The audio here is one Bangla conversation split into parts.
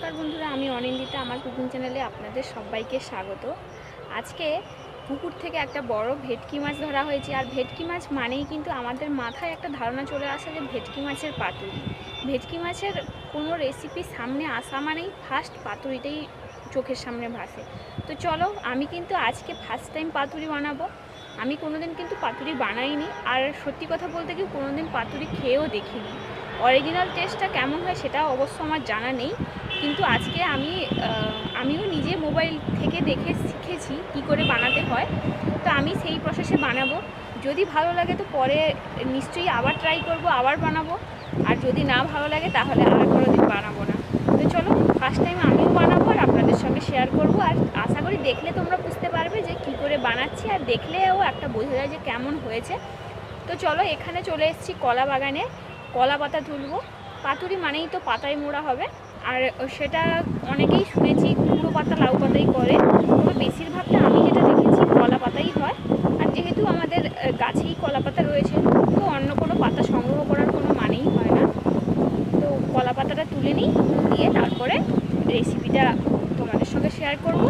নমস্কার বন্ধুরা, আমি অনিন্দিতা, আমার কুকিং চ্যানেলে আপনাদের সবাইকে স্বাগত। আজকে পুকুর থেকে একটা বড় ভেটকি মাছ ধরা হয়েছে, আর ভেটকি মাছ মানেই কিন্তু আমাদের মাথায় একটা ধারণা চলে আসে যে ভেটকি মাছের পাতুরি। ভেটকি মাছের কোনো রেসিপি সামনে আসা মানেই ফার্স্ট পাতুরিটাই চোখের সামনে ভাসে। তো চলো, আমি কিন্তু আজকে ফার্স্ট টাইম পাতুরি বানাবো। আমি কোনোদিন কিন্তু পাতুরি বানাইনি, আর সত্যি কথা বলতে কি কোনোদিন পাতুরি খেয়েও দেখিনি। অরিজিনাল টেস্টটা কেমন হয় সেটা অবশ্য আমার জানা নেই কিন্তু আজকে আমি আমিও নিজে মোবাইল থেকে দেখে শিখেছি কি করে বানাতে হয়। তো আমি সেই প্রসেসে বানাবো। যদি ভালো লাগে তো পরে নিশ্চয়ই আবার ট্রাই করব, আবার বানাবো। আর যদি না ভালো লাগে তাহলে আর কোনো দিন বানাবো না। তো চলো ফার্স্ট টাইম আমিও বানাবো আর আপনাদের সঙ্গে শেয়ার করব। আর আশা করি দেখলে তোমরা বুঝতে পারবে যে কি করে বানাচ্ছি। আর দেখলেও একটা বোঝা যায় যে কেমন হয়েছে। তো চলো, এখানে চলে এসেছি কলা বাগানে। কলা পাতা তুলবো। পাতুরি মানেই তো পাতায় মোড়া হবে। আর সেটা অনেকেই শুনেছি, কুমড়ো পাতা, লাউ পাতাই করে। তবে বেশিরভাগটা আমি যেটা দেখেছি কলা পাতাই হয়। আর যেহেতু আমাদের গাছেই কলা পাতা রয়েছে, তো অন্য কোনো পাতা সংগ্রহ করার কোনো মানেই হয় না। তো কলা পাতাটা তুলে নিই, দিয়ে তারপরে রেসিপিটা তোমাদের সঙ্গে শেয়ার করব।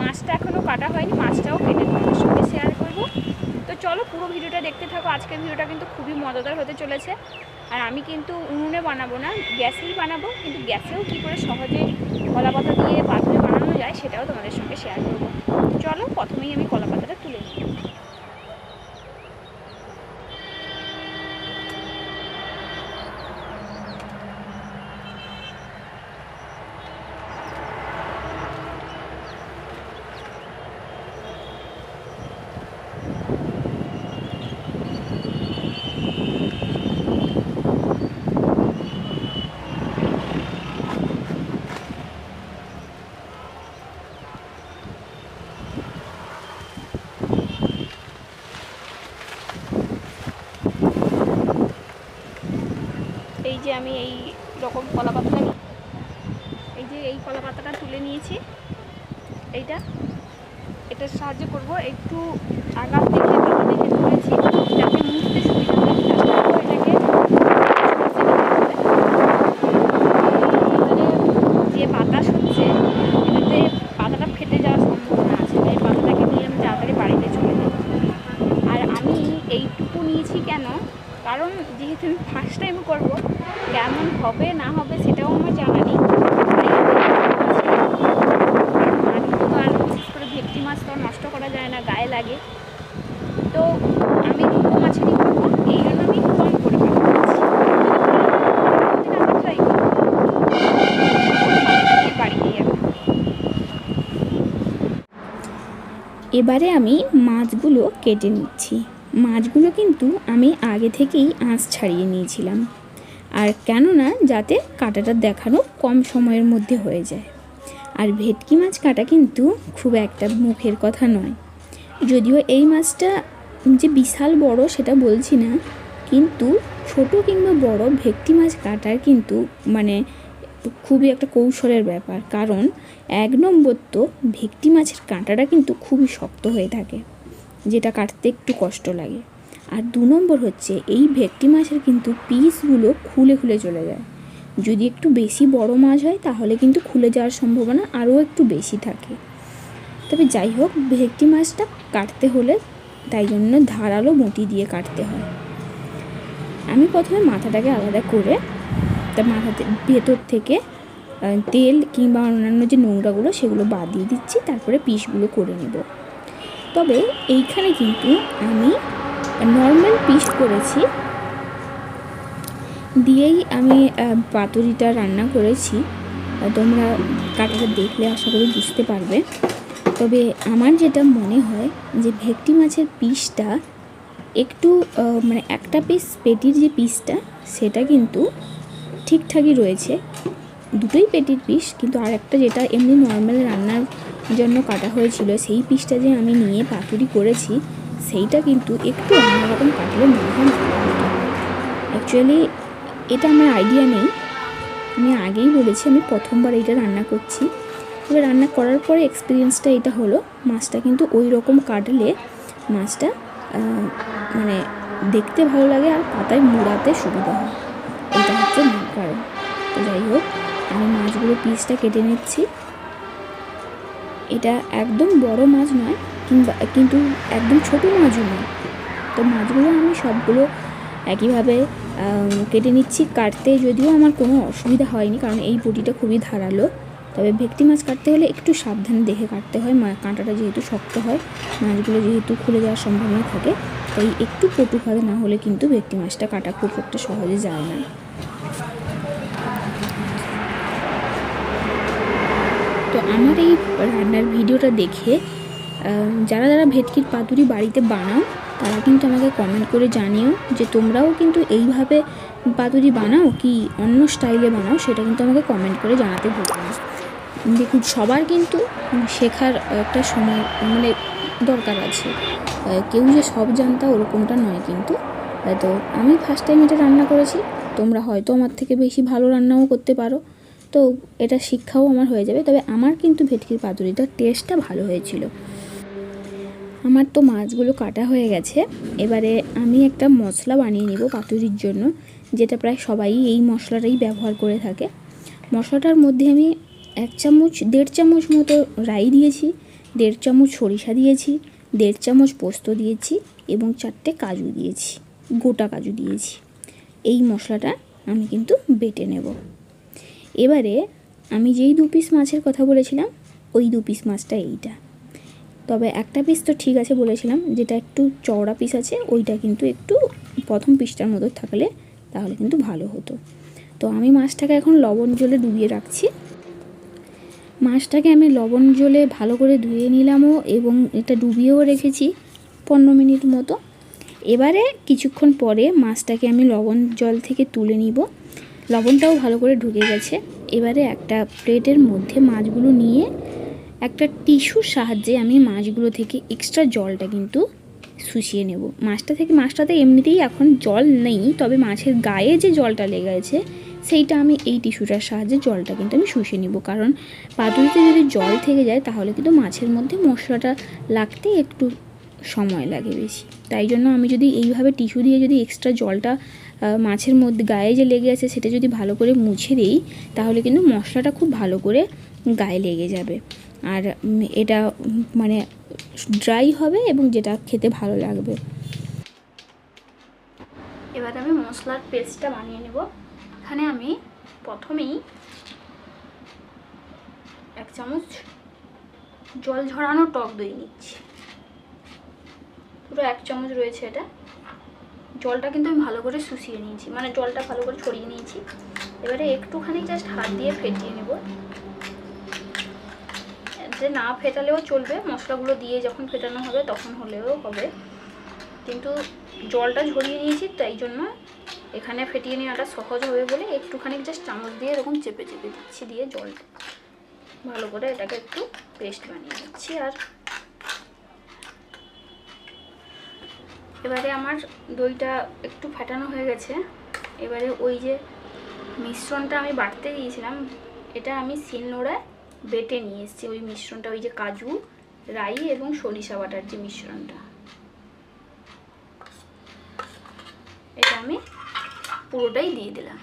মাছটা এখনও কাটা হয়নি, মাছটাও কেটে তোমাদের সঙ্গে শেয়ার করব। চলো পুরো ভিডিওটা দেখতে থাকো। আজকের ভিডিওটা কিন্তু খুবই মজাদার হতে চলেছে। আর আমি কিন্তু উনুনে বানাবো না, গ্যাসেই বানাবো, কিন্তু গ্যাসেও কি করে সহজে কলা পাতা দিয়ে পাথরে বানানো যায় সেটাও তোমাদের সঙ্গে শেয়ার করব। চলো প্রথমেই আমি কলা পাতাটা তুলে নিই। যে আমি এই রকম কলা পাতা এই যে এই কলা পাতাটা তুলে নিয়েছি, এইটা। এটা সাহায্য করব। একটু আঘাত দেখে দেখে তুলেছি যাতে মুছতে সুবিধা হয় তারপর এটাকে ভিতরে যে বাতাস হচ্ছে এটাতে পাতাটা ফেটে যাওয়ার সম্ভাবনা আছে তাই পাতাটাকে নিয়ে আমি তাড়াতাড়ি বাড়িতে চলে যাই আর আমি এইটুকু নিয়েছি কেন কারণ যেহেতু আমি ফার্স্ট টাইম করব কেমন হবে না হবে সেটাও আমার জানা নেই তাই আমি আর মাছ তো আর বিশেষ করে ভেটকি মাছ তো আর নষ্ট করা যায় না গায়ে লাগে তো আমি দুটো মাছেরই করব এই জন্য আমি কম করে বানাচ্ছি ট্রাই করব বাড়ি নিয়ে যাব এবারে আমি মাছগুলো কেটে নিচ্ছি। মাছগুলো কিন্তু আমি আগে থেকেই আঁশ ছাড়িয়ে নিয়েছিলাম। আর কেননা যাতে কাটাটা দেখানো কম সময়ের মধ্যে হয়ে যায়। আর ভেটকি মাছ কাটা কিন্তু খুব একটা মুখের কথা নয়। যদিও এই মাছটা যে বিশাল বড় সেটা বলছি না, কিন্তু ছোট কিংবা বড় ভেটকি মাছ কাটার কিন্তু মানে খুবই একটা কৌশলের ব্যাপার। কারণ এক নম্বর তো ভেটকি মাছের কাঁটাটা কিন্তু খুবই শক্ত হয়ে থাকে, যেটা কাটতে একটু কষ্ট লাগে। আর দু নম্বর হচ্ছে এই ভেটকি মাছের কিন্তু পিসগুলো খুলে খুলে চলে যায়। যদি একটু বেশি বড় মাছ হয়, তাহলে কিন্তু খুলে যাওয়ার সম্ভাবনা আরও একটু বেশি থাকে। তবে যাই হোক, ভেটকি মাছটা কাটতে হলে তাই জন্য ধারালো বঁটি দিয়ে কাটতে হয়। আমি প্রথমে মাথাটাকে আলাদা করে তার মাথাতে ভেতর থেকে তেল কিংবা অন্যান্য যে নোংরাগুলো সেগুলো বাদ দিয়ে দিচ্ছি, তারপরে পিসগুলো করে নেব। তবে এইখানে কিন্তু আমি নর্মাল পিস করেছি। দিয়েই আমি পাতুরিটা রান্না করেছি। তোমরা কাটাটা দেখলে আশা করি বুঝতে পারবে। তবে আমার যেটা মনে হয় যে ভেটকি মাছের পিসটা একটু মানে একটা পিস পেটির যে পিসটা সেটা কিন্তু ঠিকঠাকই রয়েছে। দুটোই পেটির পিস, কিন্তু আরেকটা যেটা এমনি নর্মাল রান্নার জন্য কাটা হয়েছিল, সেই পিসটা যে আমি নিয়ে পাতুরি করেছি, সেইটা কিন্তু একটু অন্যরকম কাটলে মনে হয় অ্যাকচুয়ালি এটা আমার আইডিয়া নেই। আমি আগেই বলেছি, আমি প্রথমবার এটা রান্না করছি। তবে রান্না করার পরে এক্সপিরিয়েন্সটা এটা হলো, মাছটা কিন্তু ওই রকম কাটলে মাছটা মানে দেখতে ভালো লাগে আর পাতায় মুড়াতে সুবিধা হয়। এটা হচ্ছে যাই হোক, আমি মাছগুলো পিসটা কেটে নিচ্ছি। এটা একদম বড় মাছ নয়, কিংবা, কিন্তু একদম ছোট মাছও নয়। তো মাছগুলো আমি সবগুলো একইভাবে কেটে নিচ্ছি। কাটতে যদিও আমার কোনো অসুবিধা হয়নি, কারণ এই বটিটা খুবই ধারালো। তবে ভেটকি মাছ কাটতে হলে একটু সাবধানে দেখে কাটতে হয়। কাঁটাটা যেহেতু শক্ত হয়, মাছগুলো যেহেতু খুলে যাওয়ার সম্ভাবনা থাকে, তাই একটু পটুভাবে না হলে কিন্তু ভেটকি মাছটা কাটা খুব একটা সহজে যায় না। তো আমার এই রান্নার ভিডিওটা দেখে যারা যারা ভেটকির পাতুরি বাড়িতে বানাও, তারা কিন্তু আমাকে কমেন্ট করে জানিও যে তোমরাও কিন্তু এইভাবে পাতুরি বানাও কি অন্য স্টাইলে বানাও, সেটা কিন্তু আমাকে কমেন্ট করে জানাতে ভুলো না। দেখুন, সবার কিন্তু শেখার একটা সময় মানে দরকার আছে। কেউ যে সব জানতা ওরকমটা নয় কিন্তু। তো আমি ফার্স্ট টাইম এটা রান্না করেছি, তোমরা হয়তো আমার থেকে বেশি ভালো রান্নাও করতে পারো। তো এটা শিক্ষাও আমার হয়ে যাবে। তবে আমার কিন্তু ভেটকির পাতুরিটার টেস্টটা ভালো হয়েছিল। আমার তো মাছগুলো কাটা হয়ে গেছে। এবারে আমি একটা মশলা বানিয়ে নিব পাতুরির জন্য, যেটা প্রায় সবাই এই মশলাটাই ব্যবহার করে থাকে। মশলাটার মধ্যে আমি এক চামচ, দেড় চামচ মতো রাই দিয়েছি, দেড় চামচ সরিষা দিয়েছি, দেড় চামচ পোস্ত দিয়েছি এবং চারটে কাজু দিয়েছি, গোটা কাজু দিয়েছি। এই মশলাটা আমি কিন্তু বেটে নেব। এবারে আমি যেই দু পিস মাছের কথা বলেছিলাম, ওই দু পিস মাছটা এইটা। তবে একটা পিস তো ঠিক আছে বলেছিলাম, যেটা একটু চওড়া পিস আছে, ওইটা কিন্তু একটু প্রথম পিসটার মতো থাকলে তাহলে কিন্তু ভালো হতো। তো আমি মাছটাকে এখন লবণ জলে ডুবিয়ে রাখছি। মাছটাকে আমি লবণ জলে ভালো করে ধুয়ে নিলামও এবং এটা ডুবিয়েও রেখেছি পনেরো মিনিট মতো। এবারে কিছুক্ষণ পরে মাছটাকে আমি লবণ জল থেকে তুলে নিব। লবণটাও ভালো করে ঢুকে গেছে। এবারে একটা প্লেটের মধ্যে মাছগুলো নিয়ে একটা টিস্যুর সাহায্যে আমি মাছগুলো থেকে এক্সট্রা জলটা কিন্তু শুষিয়ে নেব। মাছটা থেকে, মাছটাতে এমনিতেই এখন জল নেই, তবে মাছের গায়ে যে জলটা লেগে আছে, সেইটা আমি এই টিস্যুটার সাহায্যে জলটা কিন্তু আমি শুষিয়ে নিব। কারণ পাতুরিতে যদি জল থেকে যায়, তাহলে কিন্তু মাছের মধ্যে মশলাটা লাগতে একটু সময় লাগে বেশি। তাই জন্য আমি যদি এইভাবে টিস্যু দিয়ে যদি এক্সট্রা জলটা মাছের মধ্যে গায়ে যে লেগে আছে সেটা যদি ভালো করে মুছে দিই, তাহলে কিন্তু মশলাটা খুব ভালো করে গায়ে লেগে যাবে। আর এটা মানে ড্রাই হবে এবং যেটা খেতে ভালো লাগবে। এবার আমি মশলার পেস্টটা বানিয়ে নেব। এখানে আমি প্রথমেই এক চামচ জল ঝরানো টক দই নিচ্ছি। পুরো এক চামচ রয়েছে এটা। জলটা কিন্তু আমি ভালো করে শুষিয়ে নিয়েছি মানে জলটা ভালো করে ছড়িয়ে নিয়েছি। এবারে একটুখানি জাস্ট হাত দিয়ে ফেটিয়ে নেব। যে না ফেটালেও চলবে, মশলাগুলো দিয়ে যখন ফেটানো হবে তখন হলেও হবে। কিন্তু জলটা ঝরিয়ে নিয়েছি, তাই জন্য এখানে ফেটিয়ে নেওয়াটা সহজ হবে বলে একটুখানি জাস্ট চামচ দিয়ে এরকম চেপে চেপে দিচ্ছি দিয়ে জলটা। ভালো করে এটাকে একটু পেস্ট বানিয়ে নিচ্ছি আর এবারে আমার দইটা একটু ফাটানো হয়ে গেছে। এবারে ওই যে মিশ্রণটা আমি বাটতে দিয়েছিলাম, এটা আমি শিলনোড়ায় বেটে নিয়ে এসেছি। ওই মিশ্রণটা, ওই যে কাজু, রাই এবং সরিষা বাটার যে মিশ্রণটা। এটা আমি পুরোটাই দিয়ে দিলাম।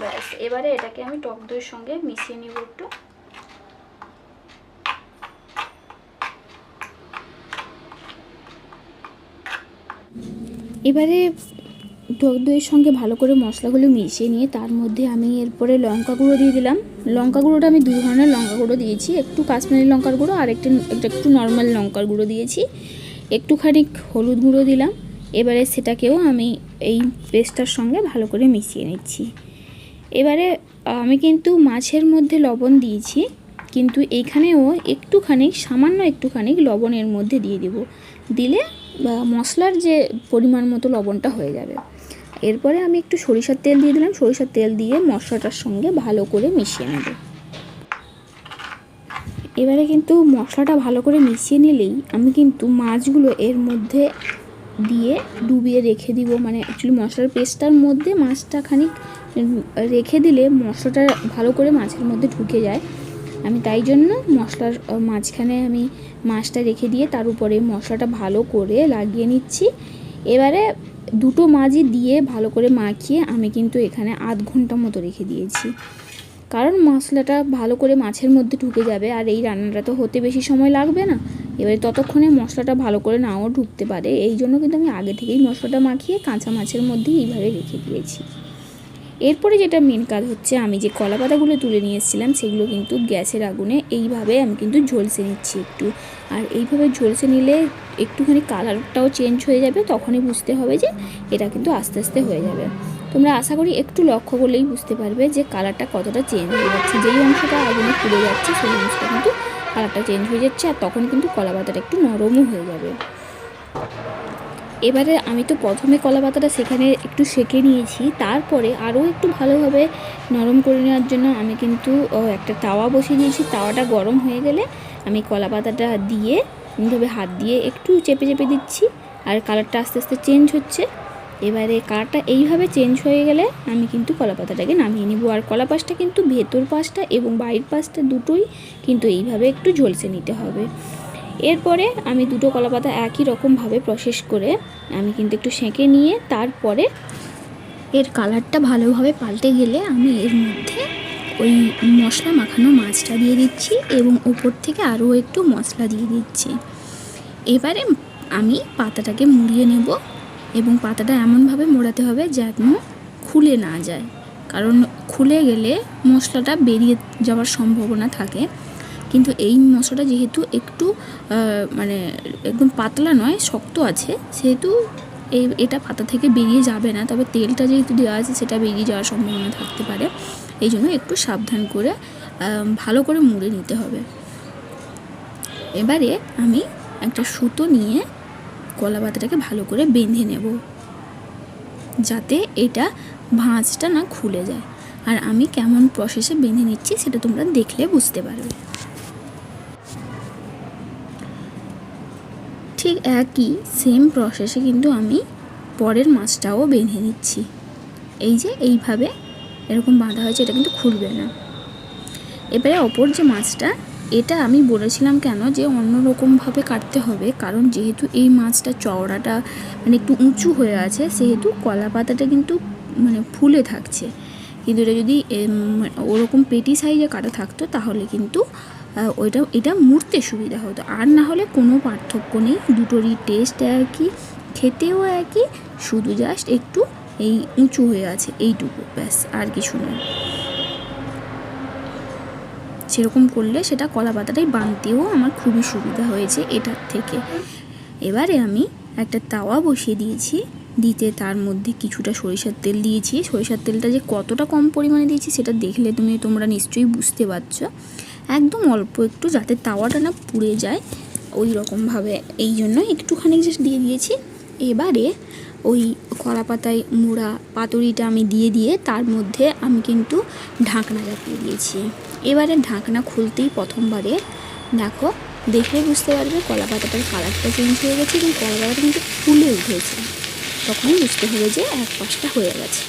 ব্যাস, এবারে এটাকে আমি টক দইয়ের সঙ্গে মিশিয়ে নিব একটু। এবারে টক দইয়ের সঙ্গে ভালো করে মশলাগুলো মিশিয়ে নিয়ে তার মধ্যে আমি এরপরে লঙ্কা গুঁড়ো দিয়ে দিলাম। লঙ্কা গুঁড়োটা আমি দুই ধরনের লঙ্কা গুঁড়ো দিয়েছি। একটু কাশ্মীরি লঙ্কার গুঁড়ো আর একটু, একটা নর্মাল লঙ্কার গুঁড়ো দিয়েছি। একটুখানি হলুদ গুঁড়ো দিলাম। এবারে সেটাকেও আমি এই পেস্টটার সঙ্গে ভালো করে মিশিয়ে নিচ্ছি। এবারে আমি কিন্তু মাছের মধ্যে লবণ দিয়েছি, কিন্তু এইখানেও একটুখানি, সামান্য একটুখানি লবণের মধ্যে দিয়ে দিব। দিলে মশলার যে পরিমাণ মতো লবণটা হয়ে যাবে। এরপরে আমি একটু সরিষার তেল দিয়ে দিলাম। সরিষার তেল দিয়ে মশলাটার সঙ্গে ভালো করে মিশিয়ে নেব। এবারে কিন্তু মশলাটা ভালো করে মিশিয়ে নিলেই আমি কিন্তু মাছগুলো এর মধ্যে দিয়ে ডুবিয়ে রেখে দিব। মানে অ্যাকচুয়ালি মশলার পেস্টটার মধ্যে মাছটা খানিক রেখে দিলে মশলাটা ভালো করে মাছের মধ্যে ঢুকে যায়। আমি তাই জন্য মশলার মাঝখানে আমি মাছটা রেখে দিয়ে তার উপরে মশলাটা ভালো করে লাগিয়ে নিচ্ছি। এবারে দুটো মাছই দিয়ে ভালো করে মাখিয়ে আমি কিন্তু এখানে আধ ঘণ্টা মতো রেখে দিয়েছি। কারণ মশলাটা ভালো করে মাছের মধ্যে ঢুকে যাবে আর এই রান্নাটা তো হতে বেশি সময় লাগবে না। এবারে ততক্ষণে মশলাটা ভালো করে নাও ঢুকতে পারে। এই জন্য কিন্তু আমি আগে থেকেই মশলাটা মাখিয়ে কাঁচা মাছের মধ্যে এইভাবে রেখে দিয়েছি। এরপরে যেটা মেন কাজ হচ্ছে, আমি যে কলা পাতাগুলো তুলে নিয়ে এসেছিলাম, সেগুলো কিন্তু গ্যাসের আগুনে এইভাবে আমি কিন্তু ঝলসে নিচ্ছি একটু। আর এইভাবে ঝলসে নিলে একটুখানি কালারটাও চেঞ্জ হয়ে যাবে, তখনই বুঝতে হবে যে এটা কিন্তু আস্তে আস্তে হয়ে যাবে। তোমরা আশা করি একটু লক্ষ্য করলেই বুঝতে পারবে যে কালারটা কতটা চেঞ্জ হয়ে যাচ্ছে। যেই অংশটা আগুনে পুড়ে যাচ্ছে, সেই অংশটা কিন্তু কালারটা চেঞ্জ হয়ে যাচ্ছে, আর তখন কিন্তু কলা পাতাটা একটু নরমও হয়ে যাবে। এবারে আমি তো প্রথমে কলা পাতাটা সেখানে একটু সেঁকে নিয়েছি, তারপরে আরও একটু ভালোভাবে নরম করে নেওয়ার জন্য আমি কিন্তু একটা তাওয়া বসিয়ে দিয়েছি। তাওয়াটা গরম হয়ে গেলে আমি কলা পাতাটা দিয়ে এইভাবে হাত দিয়ে একটু চেপে চেপে দিচ্ছি আর কালারটা আস্তে আস্তে চেঞ্জ হচ্ছে। এবারে কালারটা এইভাবে চেঞ্জ হয়ে গেলে আমি কিন্তু কলা পাতাটাকে নামিয়ে নিব। আর কলা পাশটা কিন্তু ভেতর পাশটা এবং বাইরের পাশটা দুটোই কিন্তু এইভাবে একটু ঝলসে নিতে হবে। এরপরে আমি দুটো কলা পাতা একই রকমভাবে প্রসেস করে আমি কিন্তু একটু সেঁকে নিয়ে তারপরে এর কালারটা ভালোভাবে পাল্টে গেলে আমি এর মধ্যে ওই মশলা মাখানো মাছটা দিয়ে দিচ্ছি এবং ওপর থেকে আরও একটু মশলা দিয়ে দিচ্ছি। এবারে আমি পাতাটাকে মুড়িয়ে নেব এবং পাতাটা এমনভাবে মোড়াতে হবে যেন খুলে না যায়। কারণ খুলে গেলে মশলাটা বেরিয়ে যাওয়ার সম্ভাবনা থাকে। কিন্তু এই মশলাটা যেহেতু একটু মানে একদম পাতলা নয়, শক্ত আছে, সেহেতু এই এটা পাতা থেকে বেরিয়ে যাবে না। তবে তেলটা যেহেতু দেওয়া আছে, সেটা বেরিয়ে যাওয়ার সম্ভাবনা থাকতে পারে। এই জন্য একটু সাবধান করে ভালো করে মুড়ে নিতে হবে। এবারে আমি একটা সুতো নিয়ে কলা পাতাটাকে ভালো করে বেঁধে নেব, যাতে এটা ভাঁজটা না খুলে যায়। আর আমি কেমন প্রসেসে বেঁধে নিচ্ছি, সেটা তোমরা দেখলে বুঝতে পারবে। ঠিক একই সেম প্রসেসে কিন্তু আমি পরের মাছটাও বেঁধে দিচ্ছি এই যে, এইভাবে এরকম বাঁধা হয়েছে, এটা কিন্তু খুলবে না। এবারে অপর যে মাছটা, এটা আমি বলেছিলাম কেন যে অন্য রকমভাবে কাটতে হবে, কারণ যেহেতু এই মাছটা চওড়াটা মানে একটু উঁচু হয়ে আছে, সেহেতু কলা পাতাটা কিন্তু মানে ফুলে থাকছে। কিন্তু এটা যদি ওরকম পেটি সাইজে কাটা থাকতো, তাহলে কিন্তু ওইটা, এটা মুড়তে সুবিধা হতো। আর না হলে কোনো পার্থক্য নেই, দুটোরই টেস্ট একই, খেতেও একই, শুধু জাস্ট একটু এই উঁচু হয়ে আছে, এইটুকু, ব্যাস, আর কিছু নয়। সেরকম করলে সেটা কলা পাতাটাই বানতেও আমার খুবই সুবিধা হয়েছে এটার থেকে। এবারে আমি একটা তাওয়া বসিয়ে দিয়েছি, দিতে তার মধ্যে কিছুটা সরিষার তেল দিয়েছি। সরিষার তেলটা যে কতটা কম পরিমাণে দিয়েছি সেটা দেখলে তুমি, তোমরা নিশ্চয়ই বুঝতে পারছ। একদম অল্প একটু যাতে তাওয়াটা না পুড়ে যায় ওই রকমভাবে এই জন্য একটুখানি জাস্ট দিয়ে দিয়েছি। এবারে ওই কলা পাতায় মোড়া পাতুরিটা আমি দিয়ে দিয়ে তার মধ্যে আমি কিন্তু ঢাকনা চাপিয়ে দিয়েছি। এবারে ঢাকনা খুলতেই প্রথমবারে দেখো, দেখলে বুঝতে পারবে কলা পাতাটার কালারটা চেঞ্জ হয়ে গেছে এবং কলা পাতাটা কিন্তু ফুলে উঠেছে। তখনই বুঝতে হবে যে এক পাশটা হয়ে গেছে।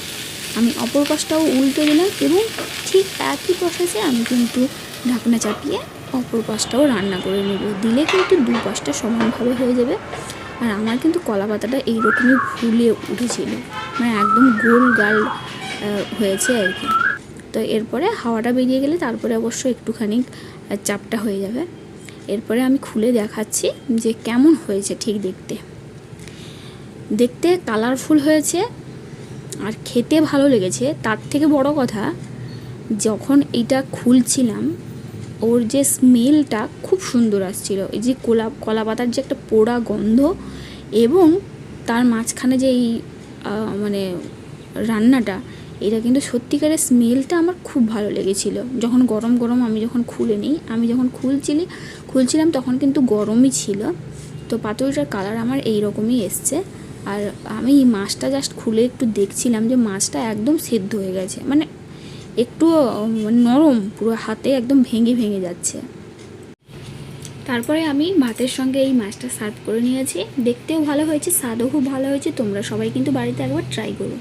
আমি অপর পাশটাও উল্টে দিলাম এবং ঠিক একই প্রসেসে আমি কিন্তু ঢাকনা চাপিয়ে অপর পাশটাও রান্না করে নেব। দিলে কিন্তু দু পাশটা সমানভাবে হয়ে যাবে। আর আমার কিন্তু কলা পাতাটা এইরকমই ফুলে উঠেছিল। মানে একদম গোল গাল হয়েছে আর কি। তো এরপরে হাওয়াটা বেরিয়ে গেলে তারপরে অবশ্য একটুখানি চাপটা হয়ে যাবে। এরপরে আমি খুলে দেখাচ্ছি যে কেমন হয়েছে ঠিক দেখতে। দেখতে কালারফুল হয়েছে আর খেতে ভালো লেগেছে। তার থেকে বড় কথা, যখন এটা খুলছিলাম ওর যে স্মেলটা খুব সুন্দর আসছিল। এই যে কোলা কলা পাতার যে একটা পোড়া গন্ধ এবং তার মাঝখানে যে এই মানে রান্নাটা, এটা কিন্তু সত্যিকারের স্মেলটা আমার খুব ভালো লেগেছিল। যখন গরম গরম আমি যখন খুলে নিই, আমি যখন খুলছিলি, খুলছিলাম তখন কিন্তু গরমই ছিল। তো পাতুরিটার কালার আমার এই রকমই এসছে। আর আমি মাছটা জাস্ট খুলে একটু দেখছিলাম যে মাছটা একদম সেদ্ধ হয়ে গেছে। মানে একটু নরম, পুরো হাতে একদম ভেঙে ভেঙে যাচ্ছে। তারপরে আমি ভাতের সঙ্গে এই মাছটা সার্ভ করে নিয়েছি। দেখতেও ভালো হয়েছে, স্বাদও খুব ভালো হয়েছে, তোমরা সবাই কিন্তু বাড়িতে একবার ট্রাই করো।